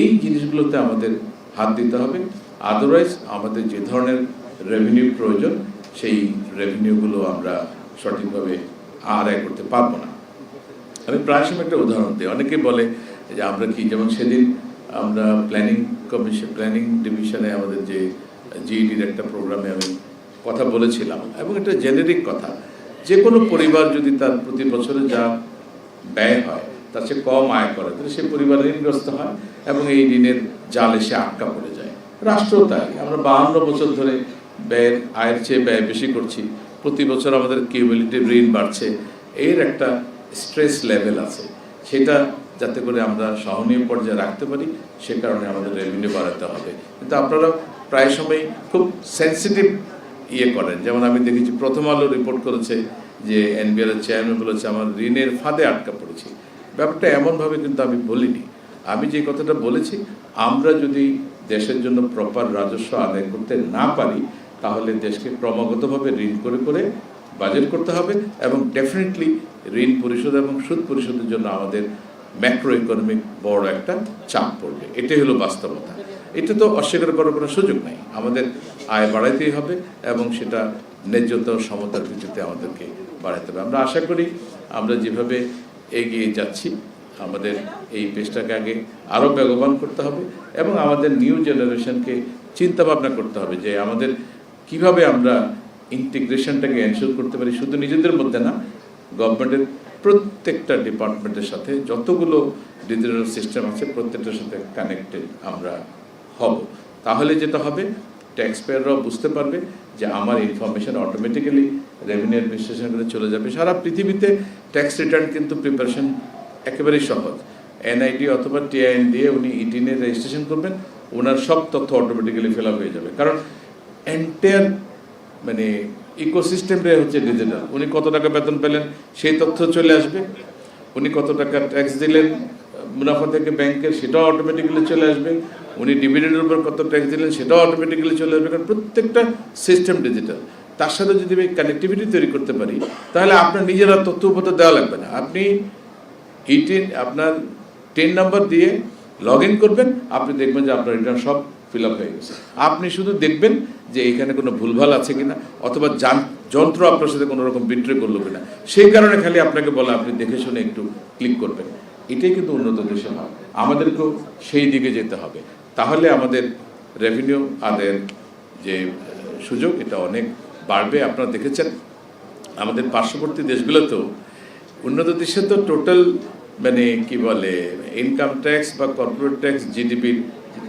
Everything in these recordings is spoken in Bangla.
এই জিনিসগুলোতে আমাদের হাত দিতে হবে। আদারওয়াইজ আমাদের যে ধরনের রেভিনিউ প্রয়োজন, সেই রেভিনিউগুলো আমরা সঠিকভাবে আদায় করতে পারব না। আমি প্রায় সময় একটা উদাহরণ দিই। অনেকে বলে যে আমরা কি, যেমন সেদিন আমরা প্ল্যানিং কমিশন প্ল্যানিং ডিভিশনে আমাদের যে জিইডির একটা প্রোগ্রামে আমি কথা বলেছিলাম, এবং এটা জেনেরিক কথা। যে কোনো পরিবার যদি তার প্রতি বছরে যা ব্যয় হয় তার চেয়ে কম আয় করে। তাহলে সে পরিবার ঋণগ্রস্ত হয় এবং এই ঋণের জালে সে আটকা পড়ে যায়। রাষ্ট্রও তাই। আমরা বাহান্ন বছর ধরে ব্যয়ের, আয়ের চেয়ে ব্যয় বেশি করছি। প্রতি বছর আমাদের কিউবিলিটি ঋণ বাড়ছে। এর একটা স্ট্রেস লেভেল আছে। সেটা যাতে করে আমরা সহনীয় পর্যায়ে রাখতে পারি, সে কারণে আমাদের রেভিনিউ বাড়াতে হবে। কিন্তু আপনারা প্রায় সময় খুব সেন্সিটিভ ইয়ে করেন। যেমন আমি দেখেছি, প্রথম আলো রিপোর্ট করেছে যে এনবিআর চেয়ারম্যান বলেছে, আমার ঋণের ফাঁদে আটকা পড়েছি। ব্যাপারটা এমনভাবে কিন্তু আমি বলিনি। আমি যে কথাটা বলেছি, আমরা যদি দেশের জন্য প্রপার রাজস্ব আদায় করতে না পারি, তাহলে দেশকে ক্রমাগতভাবে ঋণ করে করে বাজেট করতে হবে এবং ডেফিনেটলি ঋণ পরিশোধ এবং সুদ পরিশোধের জন্য আমাদের ম্যাক্রো ইকোনমিক বড় একটা চাপ পড়বে। এটাই হলো বাস্তবতা। এটা তো অস্বীকার করার কোনো সুযোগ নাই। আমাদের আয় বাড়াইতেই হবে এবং সেটা ন্যায্যতা সমতার ভিত্তিতে আমাদেরকে বাড়াইতে হবে। আমরা আশা করি আমরা যেভাবে এগিয়ে যাচ্ছি। আমাদের এই পেশটাকে আগে আরও বেগবান করতে হবে এবং আমাদের নিউ জেনারেশনকে চিন্তা ভাবনা করতে হবে যে আমাদের কীভাবে আমরা ইন্টিগ্রেশনটাকে এনশোর করতে পারি। শুধু নিজেদের মধ্যে না, গভর্নমেন্টের প্রত্যেকটা ডিপার্টমেন্টের সাথে যতগুলো ডিজিটাল সিস্টেম আছে, প্রত্যেকটার সাথে কানেক্টেড আমরা হব। তাহলে যেটা হবে ট্যাক্স পেয়াররাও বুঝতে পারবে যে আমার ইনফরমেশন অটোমেটিক্যালি রেভিনিউ অ্যাডমিনিস্ট্রেশন করে চলে যাবে। সারা পৃথিবীতে ট্যাক্স রিটার্ন কিন্তু প্রিপারেশন একেবারেই সহজ। এনআইডি অথবা টিআইএন দিয়ে উনি ইটিনে রেজিস্ট্রেশন করবেন, ওনার সব তথ্য অটোমেটিক্যালি ফিল হয়ে যাবে। কারণ এন্টায়ার মানে ইকোসিস্টেমটাই হচ্ছে ডিজিটাল উনি কত টাকা বেতন পেলেন, সেই তথ্য চলে আসবে। উনি কত টাকা ট্যাক্স দিলেন, মুনাফা থেকে ব্যাংকের সেটাও অটোমেটিক্যালি চলে আসবে। উনি ডিভিডেন্ডের উপর কত ট্যাক্স দিলেন, সেটাও অটোমেটিক্যালি চলে আসবে। কারণ প্রত্যেকটা সিস্টেম ডিজিটাল তার সাথে যদি আমি কানেক্টিভিটি তৈরি করতে পারি, তাহলে আপনার নিজেরা তথ্য উপর দেওয়া লাগবে না। আপনি এইটিন আপনার টেন নাম্বার দিয়ে লগ ইন করবেন, আপনি দেখবেন যে আপনার রিটার্ন সব ফিল আপ হয়ে গেছে। আপনি শুধু দেখবেন যে এখানে কোনো ভুলভাল আছে কিনা, অথবা যান, যন্ত্র আপনার সাথে কোনো রকম বিট্রে করল কিনা। সেই কারণে খালি আপনাকে বলা আপনি দেখে শুনে একটু ক্লিক করবেন। এটাই কিন্তু উন্নত দেশে হয় আমাদেরকেও সেই দিকে যেতে হবে। তাহলে আমাদের রেভিনিউ আদায়ের যে সুযোগ, এটা অনেক বাড়বে, আপনারা দেখেছেন। আমাদের পার্শ্ববর্তী দেশগুলোতেও উন্নত দেশে তো টোটাল মানে কি বলে ইনকাম ট্যাক্স বা corporate tax GDP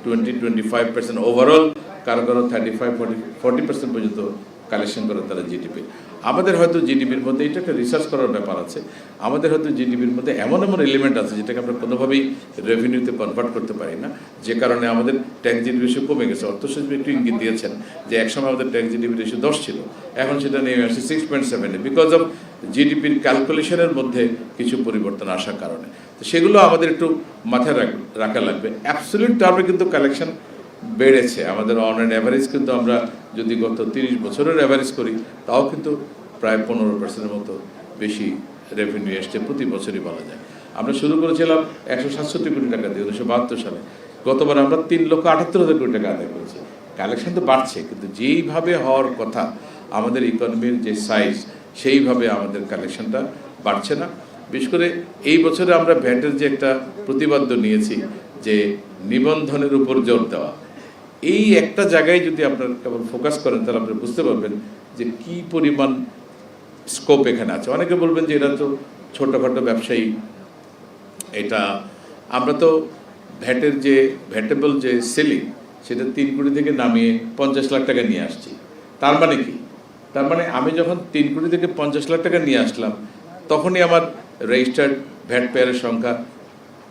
twenty twenty five percent overall কারও কারও thirty five forty forty percent পর্যন্ত কালেকশন করে তারা জিডিপি আমাদের হয়তো জিডিপির মধ্যে এটা একটা রিসার্চ করার ব্যাপার আছে। আমাদের হয়তো জিডিপির মধ্যে এমন এমন এলিমেন্ট আছে যেটাকে আমরা কোনোভাবেই রেভিনিউতে কনভার্ট করতে পারি না। যে কারণে আমাদের ট্যাক্স জিডিপি রেশিও কমে গেছে। অর্থসচিব একটু ইঙ্গিত দিয়েছেন যে একসময় আমাদের ট্যাক্স জিডিপি রেশিও দশ ছিল। এখন সেটা নেমে আসছে সিক্স পয়েন্ট সেভেনে বিকজ অফ জিডিপির ক্যালকুলেশনের মধ্যে কিছু পরিবর্তন আসার কারণে। তো সেগুলো আমাদের একটু মাথায় রাখ- রাখা লাগবে। অ্যাবসলিউট টার্মে কিন্তু কালেকশন বেড়েছে। আমাদের অন অ্যাভারেজ কিন্তু আমরা যদি গত তিরিশ বছরের অ্যাভারেজ করি, তাও কিন্তু প্রায় পনেরো পার্সেন্টের মতো বেশি রেভিনিউ এসছে প্রতি বছরই বলা যায়। আমরা শুরু করেছিলাম একশো সাতষট্টি কোটি টাকা দিয়ে, উনিশশো বাহাত্তর সালে। গতবার আমরা তিন লক্ষ আটাত্তর হাজার কোটি টাকা আদায় করেছি। কালেকশন তো বাড়ছে, কিন্তু যেইভাবে হওয়ার কথা, আমাদের ইকোনমির যে সাইজ সেইভাবে আমাদের কালেকশনটা বাড়ছে না। বিশেষ করে এই বছরে আমরা ভ্যাটের যে একটা প্রতিবাদ্য নিয়েছি, যে নিবন্ধনের উপর জোর দেওয়া। এই একটা জায়গায় যদি আপনারা কেবল ফোকাস করেন, তাহলে আপনি বুঝতে পারবেন যে কি পরিমাণ স্কোপ এখানে আছে। অনেকে বলবেন যে এটা তো ছোটোখাটো ব্যবসায়ী। এটা আমরা তো ভ্যাটের যে, ভ্যাটেবল যে সেলিং সেটা তিন কোটি থেকে নামিয়ে পঞ্চাশ লাখ টাকা নিয়ে আসছি। তার মানে কি? তার মানে আমি যখন তিন কোটি থেকে পঞ্চাশ লাখ টাকা নিয়ে আসলাম, তখনই আমার রেজিস্টার্ড ভ্যাট পেয়ারের সংখ্যা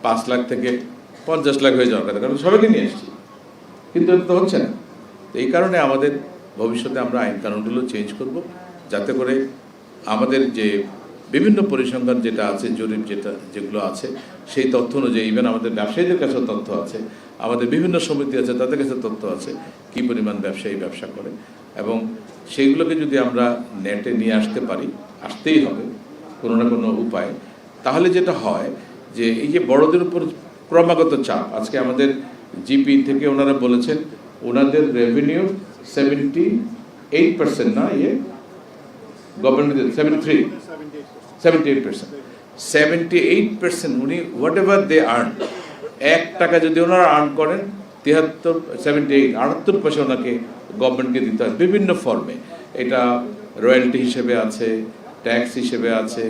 পাঁচ লাখ থেকে পঞ্চাশ লাখ হয়ে যাওয়ার কথা। কারণ সবাইকে নিয়ে এসেছি কিন্তু এটা তো হচ্ছে না। তো এই কারণে আমাদের ভবিষ্যতে আমরা আইন কানুনগুলো চেঞ্জ করব, যাতে করে আমাদের যে বিভিন্ন পরিসংখ্যান যেটা আছে, জরিপ যেটা, যেগুলো আছে, সেই তথ্য অনুযায়ী ইভেন আমাদের ব্যবসায়ীদের কাছেও তথ্য আছে, আমাদের বিভিন্ন সমিতি আছে, তাদের কাছে তথ্য আছে, কী পরিমাণ ব্যবসায়ী ব্যবসা করে। এবং সেইগুলোকে যদি আমরা নেটে নিয়ে আসতে পারি, আসতেই হবে, কোনো না কোনো উপায়। তাহলে যেটা হয় যে, এই যে বড়দের উপর ক্রমাগত চাপ, আজকে আমাদের জিপি থেকে ওনারা বলেছেন, ওনাদের রেভিনিউ সেভেন্টি এইট পার্সেন্ট না ইয়ে government seventy three seventy eight percent seventy eight percent উনি হোয়াট এভার দে আর্ন এক টাকা যদি ওনারা আর্ন করেন, তিয়াত্তর সেভেন্টি এইট আটাত্তর পয়সা ওনাকে গভর্নমেন্টকে দিতে হয়, বিভিন্ন ফর্মে এটা রয়্যালটি হিসেবে আছে ট্যাক্স হিসেবে আছে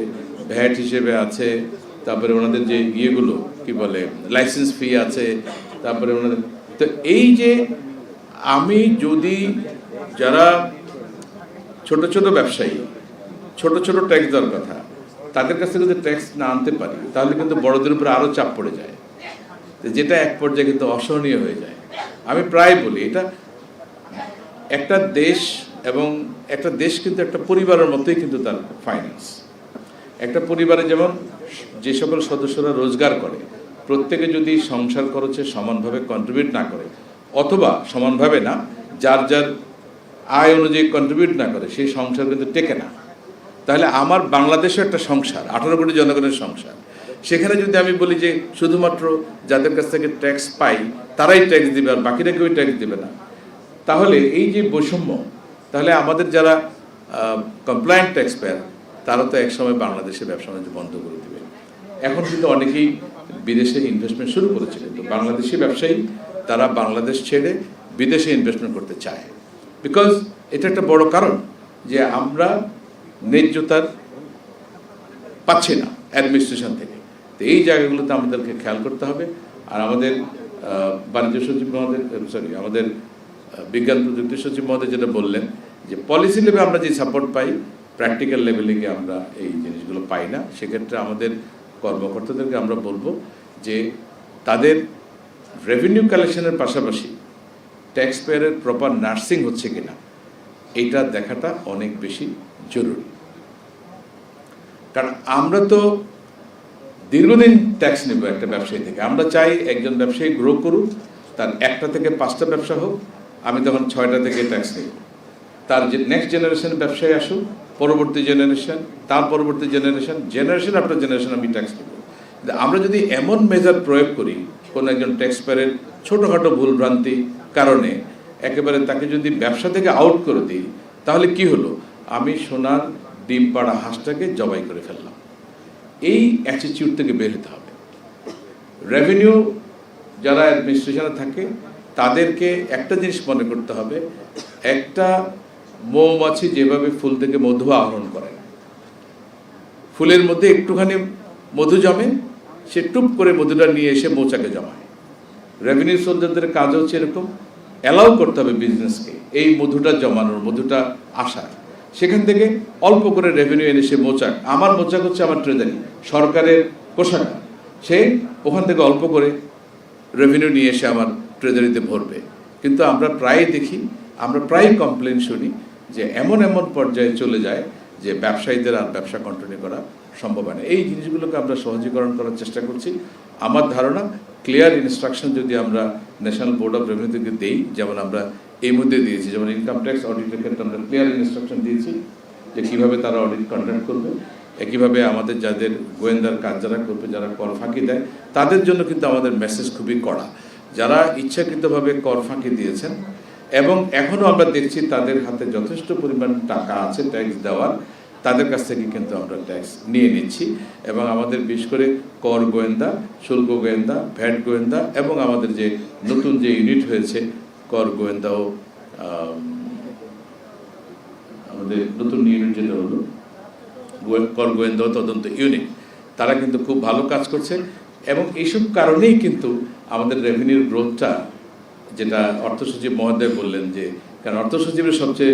ভ্যাট হিসেবে আছে, তারপরে ওনাদের যে ইয়েগুলো, কি বলে লাইসেন্স ফি আছে তারপরে ওনাদের। তো এই যে আমি যদি যারা ছোট ছোট ব্যবসায়ী, ছোট ছোট ট্যাক্স দেওয়ার কথা, তাদের কাছে যদি ট্যাক্স না আনতে পারি, তাহলে কিন্তু বড়দের উপরে আরও চাপ পড়ে যায়। যেটা এক পর্যায়ে কিন্তু অসহনীয় হয়ে যায়। আমি প্রায় বলি, এটা একটা দেশ এবং একটা দেশ কিন্তু একটা পরিবারের মতোই কিন্তু তার ফাইন্যান্স একটা পরিবারে যেমন যে সকল সদস্যরা রোজগার করে প্রত্যেকে যদি সংসার খরচে সমানভাবে কন্ট্রিবিউট না করে, অথবা সমানভাবে না, যার যার আয় অনুযায়ী কন্ট্রিবিউট না করে, সেই সংসার কিন্তু টেকে না। তাহলে আমার বাংলাদেশও একটা সংসার, আঠারো কোটি জনগণের সংসার। সেখানে যদি আমি বলি যে শুধুমাত্র যাদের কাছ থেকে ট্যাক্স পাই, তারাই ট্যাক্স দিবে আর বাকিরা কেউই ট্যাক্স দিবে না। তাহলে এই যে বৈষম্য, তাহলে আমাদের যারা কমপ্লায়েন্ট ট্যাক্স পেয়ার তারা তো একসময় বাংলাদেশে ব্যবসা বাণিজ্য বন্ধ করে দেবে। এখন কিন্তু অনেকেই বিদেশে ইনভেস্টমেন্ট শুরু করেছে কিন্তু বাংলাদেশি ব্যবসায়ী তারা বাংলাদেশ ছেড়ে বিদেশে ইনভেস্টমেন্ট করতে চায়। বিকজ এটা একটা বড় কারণ যে আমরা ন্যায্যতার পাচ্ছি না অ্যাডমিনিস্ট্রেশন থেকে। তো এই জায়গাগুলোতে আমাদেরকে খেয়াল করতে হবে। আর আমাদের বাণিজ্য সচিব মহোদয় সরি আমাদের বিজ্ঞান প্রযুক্তি সচিব মহোদয় যেটা বললেন যে পলিসি লেভেলে আমরা যে সাপোর্ট পাই প্র্যাকটিক্যাল লেভেলে গিয়ে আমরা এই জিনিসগুলো পাই না। সেক্ষেত্রে আমাদের কর্মকর্তাদেরকে আমরা বলব যে তাদের রেভিনিউ কালেকশনের পাশাপাশি ট্যাক্স পেয়ারের প্রপার নার্সিং হচ্ছে কিনা এটা দেখাটা অনেক বেশি জরুরি। কারণ আমরা তো দীর্ঘদিন ট্যাক্স নেব একটা ব্যবসায়ী থেকে। আমরা চাই একজন ব্যবসায়ী গ্রো করুক, তার একটা থেকে পাঁচটা ব্যবসা হোক, আমি তখন ছয়টা থেকে ট্যাক্স নেব। তার নেক্সট জেনারেশন ব্যবসায়ী আসুক, পরবর্তী জেনারেশন তার পরবর্তী জেনারেশন জেনারেশন আফটার জেনারেশন আমি ট্যাক্স দেবো। আমরা যদি এমন মেজার প্রয়োগ করি, কোনো একজন ট্যাক্স পেয়ারের ছোটোখাটো ভুলভ্রান্তি কারণে একেবারে তাকে যদি ব্যবসা থেকে আউট করে দিই, তাহলে কি হলো? আমি সোনার ডিম পাড়া হাঁসটাকে জবাই করে ফেললাম। এই অ্যাটিটিউড থেকে বের হতে হবে। রেভিনিউ যারা অ্যাডমিনিস্ট্রেশনে থাকে, তাদেরকে একটা জিনিস মনে করতে হবে, একটা মৌমাছি যেভাবে ফুল থেকে মধু আহরণ করে, ফুলের মধ্যে একটুখানি মধু জমে, সে টুপ করে মধুটা নিয়ে এসে মৌচাকে জমায়। রেভিনিউ সোলজারদের কাজ হচ্ছে এরকম অ্যালাউ করতে হবে বিজনেসকে এই মধুটা জমানোর, মধুটা আসার। সেখান থেকে অল্প করে রেভিনিউ এনে সে মোচাক, আমার মোচাক হচ্ছে আমার ট্রেজারি সরকারের কোষাগার। সে ওখান থেকে অল্প করে রেভিনিউ নিয়ে এসে আমার ট্রেজারিতে ভরবে। কিন্তু আমরা প্রায় দেখি আমরা প্রায় কমপ্লেন শুনি যে এমন এমন পর্যায়ে চলে যায় যে ব্যবসায়ীদের আর ব্যবসা কন্টিনিউ করা সম্ভব হয় না। এই জিনিসগুলোকে আমরা সহজীকরণ করার চেষ্টা করছি। আমার ধারণা ক্লিয়ার ইনস্ট্রাকশন যদি আমরা ন্যাশনাল বোর্ড অফ রেভিনিউ থেকে দেই, যেমন আমরা এই মধ্যে দিয়েছি, যেমন ইনকাম ট্যাক্স অডিটের ক্ষেত্রে আমরা ক্লিয়ার ইনস্ট্রাকশন দিয়েছি যে কীভাবে তারা অডিট কন্ডাক্ট করবে, একইভাবে আমাদের যাদের গোয়েন্দার কাজ যারা করবে, যারা কর ফাঁকি দেয়, তাদের জন্য কিন্তু আমাদের মেসেজ খুবই কড়া। যারা ইচ্ছাকৃতভাবে কর ফাঁকি দিয়েছেন এবং এখনও আমরা দেখছি তাদের হাতে যথেষ্ট পরিমাণ টাকা আছে ট্যাক্স দেওয়ার। তাদের কাছ থেকে কিন্তু আমরা ট্যাক্স নিয়ে নিচ্ছি। এবং আমাদের বিশেষ করে কর গোয়েন্দা, শুল্ক গোয়েন্দা, ভ্যাট গোয়েন্দা এবং আমাদের যে নতুন যে ইউনিট হয়েছে, কর গোয়েন্দা ও আমাদের নতুন ইউনিট যেটা হলো কর গোয়েন্দা তদন্ত ইউনিট তারা কিন্তু খুব ভালো কাজ করছে এবং এইসব কারণেই কিন্তু আমাদের রেভিনিউর গ্রোথটা যেটা অর্থ সচিব মহোদয় বললেন যে, কারণ অর্থ সচিবের সবচেয়ে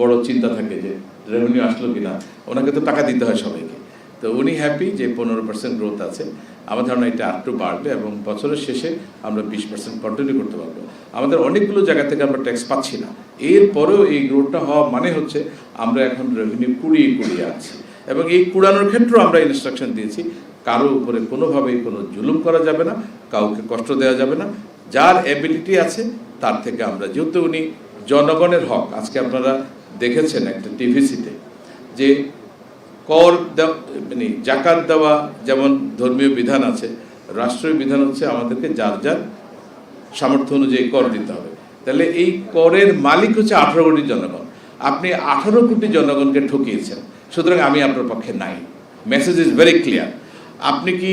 বড় চিন্তা থাকে যে রেভিনিউ আসলো কিনা, ওনাকে তো টাকা দিতে হয় সবাইকে। তো উনি হ্যাপি যে পনেরো পার্সেন্ট গ্রোথ আছে। আমার ধারণা এটা আরেকটু বাড়বে এবং বছরের শেষে আমরা বিশ পার্সেন্ট কন্টিনিউ করতে পারব। আমাদের অনেকগুলো জায়গা থেকে আমরা ট্যাক্স পাচ্ছি না। এরপরেও এই গ্রোথটা হওয়া মানে হচ্ছে আমরা এখন রেভিনিউ কুড়িয়ে কুড়িয়ে আছি এবং এই কুড়ানোর ক্ষেত্রেও আমরা ইনস্ট্রাকশন দিয়েছি, কারও উপরে কোনোভাবেই কোনো জুলুম করা যাবে না, কাউকে কষ্ট দেওয়া যাবে না যার এবিলিটি আছে, তার থেকে আমরা যেহেতু উনি জনগণের হক, আজকে আপনারা দেখেছেন একটা টিভিসিতে যে কর মানে জাকাত দেওয়া যেমন ধর্মীয় বিধান আছে, রাষ্ট্রীয় বিধান হচ্ছে আমাদেরকে যার যার সামর্থ্য অনুযায়ী কর দিতে হবে। তাহলে এই করের মালিক হচ্ছে আঠারো কোটি জনগণ। আপনি আঠারো কোটি জনগণকে ঠকিয়েছেন, সুতরাং আমি আপনার পক্ষে নাই। মেসেজ ইজ ভেরি ক্লিয়ার আপনি কি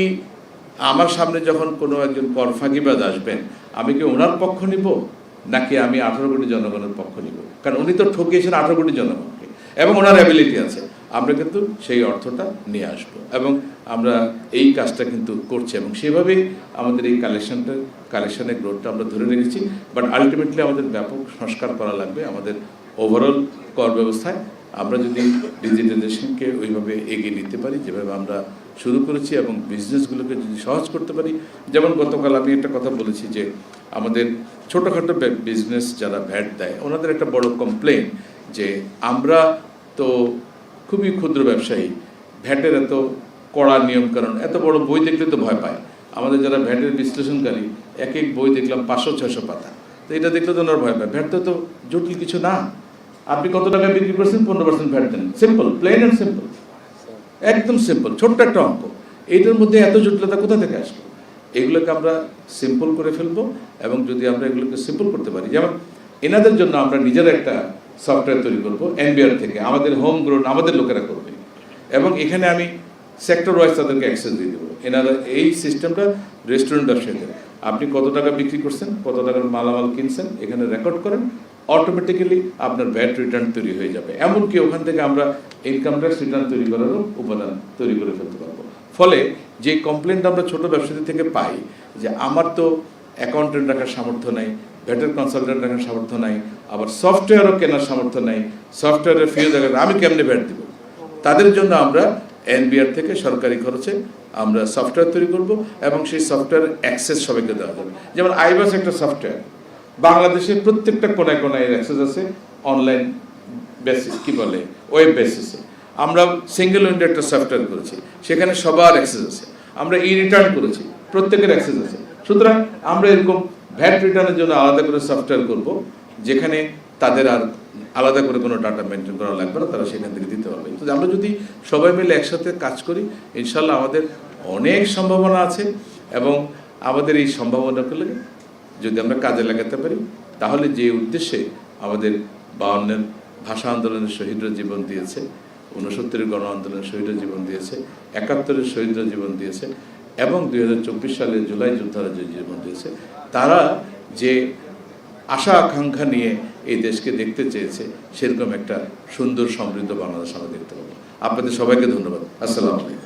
আমার সামনে যখন কোনো একজন কর ফাঁকিবাজ আসবেন আমি কি ওনার পক্ষ নিব? নাকি আমি আঠারো কোটি জনগণের পক্ষ নিব? কারণ উনি তো ঠকিয়েছেন আঠারো কোটি জনগণকে। এবং ওনার অ্যাবিলিটি আছে। আমরা কিন্তু সেই অর্থটা নিয়ে আসব। এবং আমরা এই কাজটা কিন্তু করছি। এবং সেভাবেই আমাদের এই কালেকশনটা কালেকশনের গ্রোথটা আমরা ধরে রেখেছি। বাট আলটিমেটলি আমাদের ব্যাপক সংস্কার করা লাগবে আমাদের ওভারঅল কর ব্যবস্থায়। আমরা যদি ডিজিটালাইজেশনকে ওইভাবে এগিয়ে নিতে পারি, যেভাবে আমরা শুরু করেছি এবং বিজনেসগুলোকে যদি সহজ করতে পারি, যেমন গতকাল আমি একটা কথা বলেছি যে আমাদের ছোটোখাটো বিজনেস যারা ভ্যাট দেয়, ওনাদের একটা বড় কমপ্লেন যে আমরা তো খুবই ক্ষুদ্র ব্যবসায়ী, ভ্যাটের এত কড়া নিয়মকানুন, এত বড় বই দেখলে তো ভয় পায়। আমাদের যারা ভ্যাটের বিশ্লেষণকারী, এক এক বই দেখলাম পাঁচশো, ছয়শো পাতা। তো এটা দেখলে তো ওনার ভয় পায়। ভ্যাট তো জটিল কিছু না। আপনি কত টাকা বিক্রি করছেন? পনেরো পার্সেন্ট ভ্যাট দেন। সিম্পল প্লেন অ্যান্ড সিম্পল একদম সিম্পল ছোট্ট একটা অঙ্ক। এইটার মধ্যে এত জটিলতা কোথা থেকে আসবে এগুলোকে আমরা সিম্পল করে ফেলব এবং যদি আমরা এগুলোকে সিম্পল করতে পারি, যেমন এনাদের জন্য আমরা নিজেরা একটা সফটওয়্যার তৈরি করব এনবিআর থেকে। আমাদের হোম গ্রোন আমাদের লোকেরা করবে। এবং এখানে আমি সেক্টর ওয়াইজ তাদেরকে অ্যাক্সেস দিয়ে দেবো। এনারা এই সিস্টেমটা রেস্টুরেন্ট ব্যবসায়ীদের। আপনি কত টাকা বিক্রি করছেন? কত টাকার মালামাল কিনছেন? এখানে রেকর্ড করেন। অটোমেটিক্যালি আপনার ভ্যাট রিটার্ন তৈরি হয়ে যাবে। এমনকি ওখান থেকে আমরা ইনকাম ট্যাক্স রিটার্ন তৈরি করারও উপাদান তৈরি করে ফেলতে পারব। ফলে যে কমপ্লেনটা আমরা ছোট ব্যবসায়ী থেকে পাই, যে আমার তো অ্যাকাউন্টেন্ট রাখার সামর্থ্য নাই ভ্যাটের কনসালটেন্ট রাখার সামর্থ্য নাই, আবার সফটওয়্যারও কেনার সামর্থ্য নাই সফটওয়্যারের ফিও দেখার আমি কেমনে ভ্যাট দিব? তাদের জন্য আমরা এনবিআর থেকে সরকারি খরচে আমরা সফটওয়্যার তৈরি করব এবং সেই সফটওয়্যার অ্যাক্সেস সবাইকে দেওয়া যাবে। যেমন আইবাস একটা সফটওয়্যার বাংলাদেশের প্রত্যেকটা কোনায় কোনায় অ্যাক্সেস আছে অনলাইন বেসিস কি বলে? ওয়েব বেসিসে আমরা সিঙ্গেল উইন্ডো একটা সফটওয়্যার করেছি, সেখানে সবার অ্যাক্সেস আছে। আমরা ই রিটার্ন করেছি, প্রত্যেকের অ্যাক্সেস আছে। সুতরাং আমরা এরকম ভ্যাট রিটার্নের জন্য আলাদা করে সফটওয়্যার করব, যেখানে তাদের আর আলাদা করে কোনো ডাটা মেনটেন করা লাগবে না, তারা সেখান থেকে দিতে পারবে। তো আমরা যদি সবাই মিলে একসাথে কাজ করি, ইনশাল্লাহ আমাদের অনেক সম্ভাবনা আছে এবং আমাদের এই সম্ভাবনাগুলো যদি আমরা কাজে লাগাতে পারি, তাহলে যে উদ্দেশ্যে আমাদের বাউন্নের ভাষা আন্দোলনের শহীদরা জীবন দিয়েছে, ঊনসত্তরের গণ আন্দোলনের শহীদরা জীবন দিয়েছে, একাত্তরের শহীদরা জীবন দিয়েছে এবং দুই সালে জুলাই যোদ্ধারা যে জীবন দিয়েছে, তারা যে আশা আকাঙ্ক্ষা নিয়ে এই দেশকে দেখতে চেয়েছে, সেরকম একটা সুন্দর সমৃদ্ধ বাংলাদেশ আমরা দেখতে পাবো। আপনাদের সবাইকে ধন্যবাদ। আসসালামু আলাইকুম।